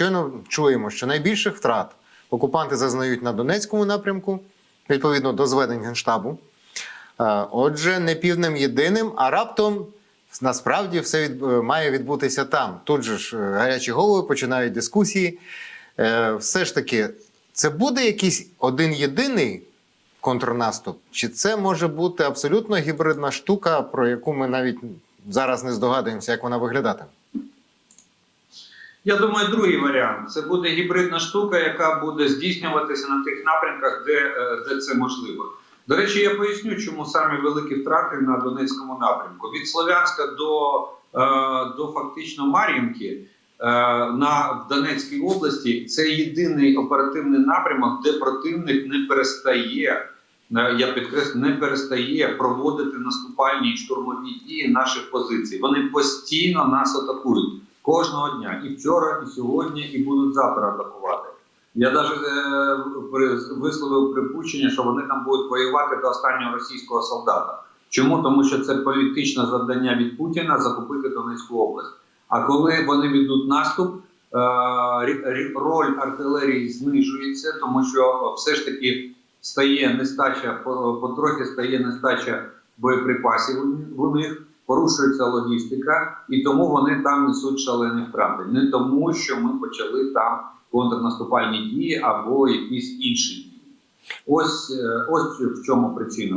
щойно чуємо, що найбільших втрат окупанти зазнають на Донецькому напрямку, відповідно до зведень Генштабу. Е, Отже, не півнем єдиним, а раптом насправді все від, е, має відбутися там. Тут же ж е, гарячі голови починають дискусії. Все ж таки, це буде якийсь один єдиний контрнаступ, чи це може бути абсолютно гібридна штука, про яку ми навіть зараз не здогадуємося, як вона виглядатиме? Я думаю, другий варіант це буде гібридна штука, яка буде здійснюватися на тих напрямках, де, е, де це можливо. До речі, я поясню, чому саме великі втрати на Донецькому напрямку. Від Слов'янська до, е, до фактично Мар'їнки е, на в Донецькій області це єдиний оперативний напрямок, де противник не перестає. Я підкреслю, не перестає проводити наступальні штурмові дії наших позицій. Вони постійно нас атакують кожного дня, і вчора, і сьогодні, і будуть завтра атакувати. Я навіть е, висловив припущення, що вони там будуть воювати до останнього російського солдата. Чому? Тому що це політичне завдання від Путіна захопити Донецьку область. А коли вони ведуть наступ, е, роль артилерії знижується, тому що все ж таки стає нестача, потрохи стає нестача боєприпасів у них, порушується логістика, і тому вони там несуть шалені втрати. Не тому, що ми почали там контрнаступальні дії або якісь інші дії. Ось, е, ось в чому причина.